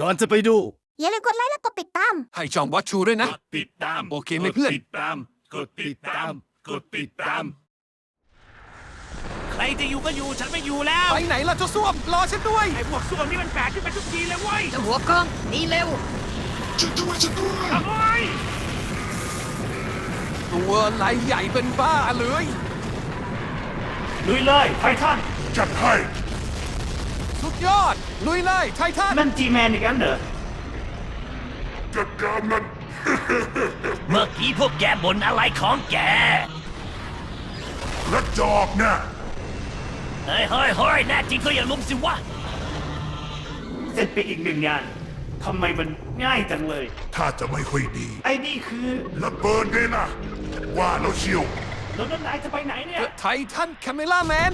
ก่อนจะไปดู อย่าลืมกดไลค์และกดติดตาม ให้จองวัดชูด้วยนะ กดติดตามโอเคไหมเพื่อน กดติดตาม กดติดตาม กดติดตาม ใครจะอยู่ก็อยู่ฉันไม่อยู่แล้ว ไปไหนล่ะเจ้าส้วมรอฉันด้วย ไอ้พวกส้วมนี่มันแปลกขึ้นไปทุกทีเลยเว้ยเจ้าหัวกล้องหนี่เร็วโอ้ยตัวไหลใหญ่เป็นบ้าเลย ลุยเลยไททันจัดให้สุด ยอด ลุยเลยไททัน นั่นจีแมนอีกแล้วเหรอ จัดการมัน เมื่อกี้พวกแกบ่นอะไรของแกกระจอกนะเฮ้ยเฮ้ยเฮ้ยแน่จริงก็อย่าลุมสิวะ เสร็จไปอีกหนึ่งงานทำไมมันง่ายจังเลย ถ้าจะไม่ค่อยดีไอ้นี่คือระเบิดเลยนะว่าแล้วเชียว แล้วนั่นนายจะไปไหนเนี่ย ไททันแคมเมล่าแมน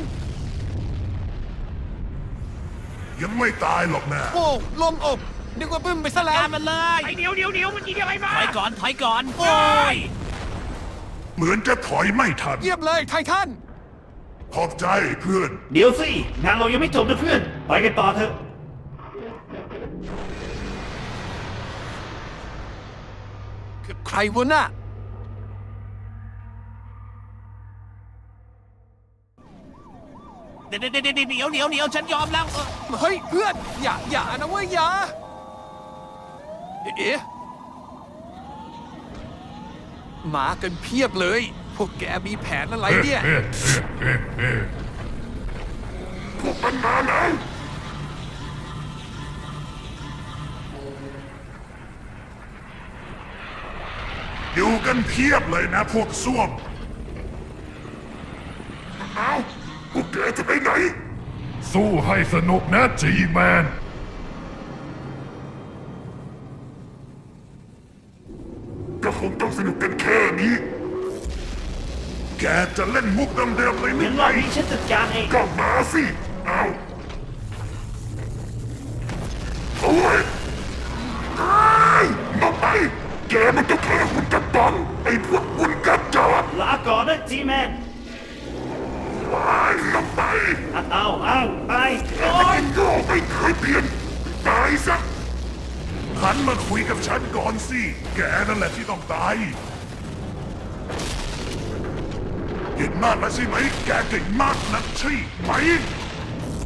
ยังไม่ตายหรอกนะโอ้ลมอบนึกว่าบึ้มไปซะแล้วมันเลยไอ้เดี๋ยวเดี๋ยวเดี๋ยวมันยิงอะไรมาถอยก่อน ถอยก่อน โอ้ย เหมือนจะถอยไม่ทัน เยี่ยมเลยไททัน ขอบใจเพื่อน เดี๋ยวสิงานเรายังไม่จบนะเพื่อน ไปกันต่อเถอะ ใครวะน่ะ เดี๋ยวเดี๋ยวเดี๋ยวเดี๋ยวเดี๋ยวเดี๋ยวฉันยอมแล้วเออเฮ้ยเพื่อนอย่าอย่านะเว้ยอย่าเอ๊ะมากันเพียบเลย พวกแกมีแผนอะไรเนี่ย พวกมันมาแล้ว อยู่กันเพียบเลยนะพวกส้วมเอา แกจะไปไหน สู้ให้สนุกนะจีแมน ก็คงต้องสนุกกันแค่นี้ แกจะเล่นมุกเดิมๆเลยหรืงั้อนรไงอบนี้ฉันจัดการเอง ก็มาสิ เอาโอ้ยตายมาไป แกมันก็แค่หุ่นกระป๋องไอ้พวกหุ่นกระจอก ลาก่อนนะจีแมน เอาเอาไปแต่โอ้ยกินโง่ไม่เคยเปลี่ยนตายซะหันมาคุยกับฉันก่อนสิ แกนั่นแหละที่ต้องตาย เห็นมากแล้วใช่ไหม แกเก่งมากนักใช่ไหม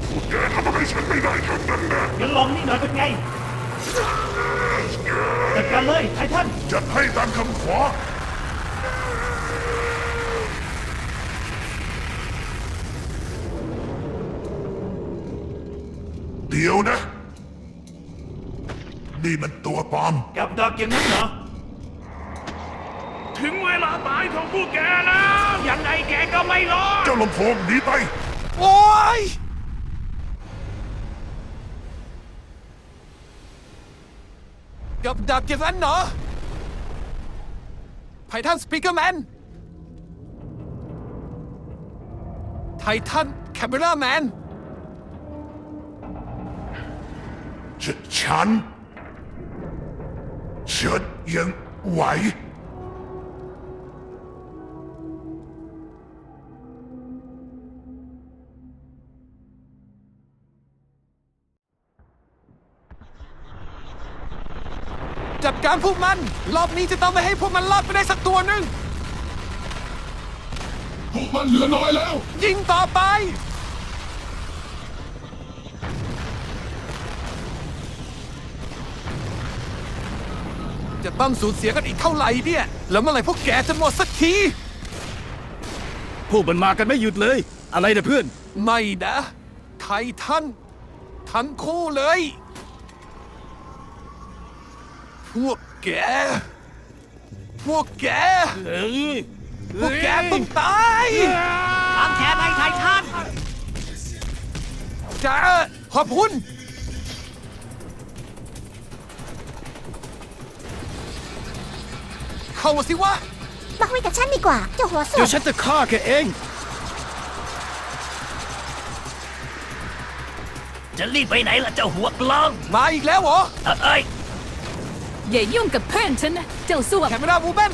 พวกแกทำอะไรฉันไม่ได้ทั้งนั้นนะงั้นลองนี่หน่อยเป็นไงจัดการเลยไททันจัดให้ตามคำขอ เดี๋ยวนะ นี่มันตัวปลอม กับดักอย่างนั้นเหรอ ถึงเวลาตายของพวกแกแล้วยังไงแกก็ไม่รอด เจ้าลำโพงหนีไป โอ้ย กับดักอย่างนั้นเหรอ ไททันสปีกเกอร์แมน ไททันแคมเมราแมน ฉฉันเชิดยังไหว จัดการพวกมัน รอบนี้จะต้องไม่ให้พวกมันรอดไปได้สักตัวหนึ่งพวกมันเหลือน้อยแล้ว ยิงต่อไป จะต้องสูญเสียกันอีกเท่าไหร่เนี่ย แล้วเมื่อไหร่พวกแกจะหมดสักที พวกมันมากันไม่หยุดเลย อะไรนะเพื่อน ไม่นะ ไททันทั้งคู่เลย พวกแก พวกแกเอ้ยพวกแกต้องตายล้างแค้นให้ไททันจ้าขอบคุณ เข้ามาสิวะ มาคุยกับฉันดีกว่าเจ้าหัวส้เดี๋วยวมฉันจะฆ่าแกเอง จะรีบไปไหนล่ะเจ้าหัวกล้องมาอีกแล้วเหรอเอ้ยอย่ายุ่งกับเพื่อนฉันนะเจ้าส้วมแคมเมราบูเบน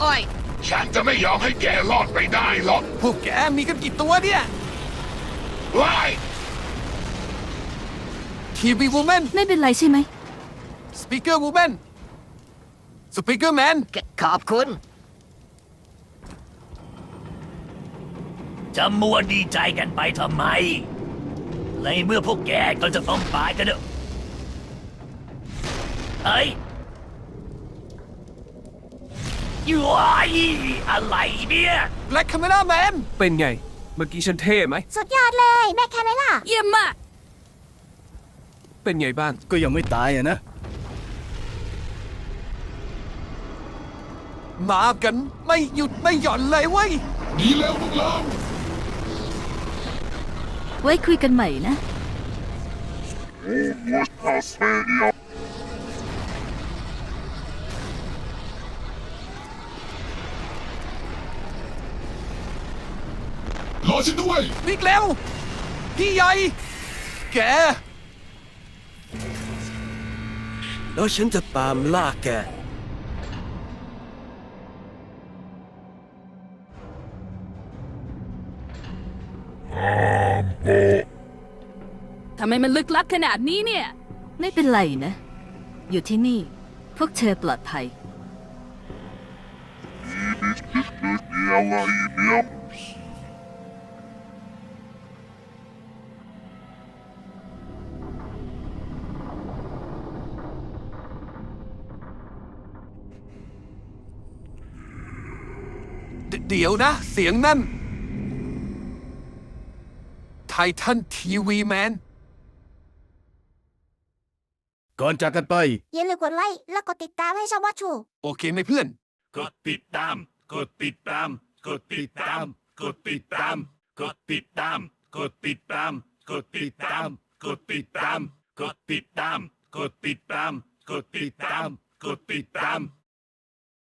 โอ้ยฉันจะไม่ยอมให้แกรอดไปได้หรอกพวกแกมีกันกี่ตัวเนี่ยไล่ทีวีวูแมนไม่เป็นไรใช่ไหม สปีกเกอร์วูแมนสปีกเกอร์แมนขอบคุณ จะมัวดีใจกันไปทำไม ในเมื่อพวกแกก็จะต้องตายกันเนอะเฮ้ยย้อยอะไรเนี่ยแบล็คคาเมราแมนเป็นไง เมื่อกี้ฉันเท่ไหม สุดยอดเลย แม่แค่ไหมล่ะเยี่ยมมาก เป็นไงบ้าง ก็ยังไม่ตายอะนะ มากันไม่หยุดไม่หย่อนเลยเว้ยไว้คุยกันใหม่นะ รอฉันด้วย วิ่งเร็ว พี่ใหญ่ แก แล้วฉันจะตามล่าแก ทำไมมันลึกลับขนาดนี้เนี่ย ไม่เป็นไรนะ อยู่ที่นี่ พวกเธอปลอดภัย เดเดี๋ยวนะ เสียงนั่น ไททันทีวีแมน ก่อนจากกันไป อย่าลืมกดไลค์และกดติดตามให้ช่องวัตชูโอเคไหมเพื่อน กดติดตาม กดติดตาม กดติดตาม กดติดตาม กดติดตาม กดติดตาม กดติดตาม กดติดตาม กดติดตาม กดติดตาม กดติดตาม กดติดตาม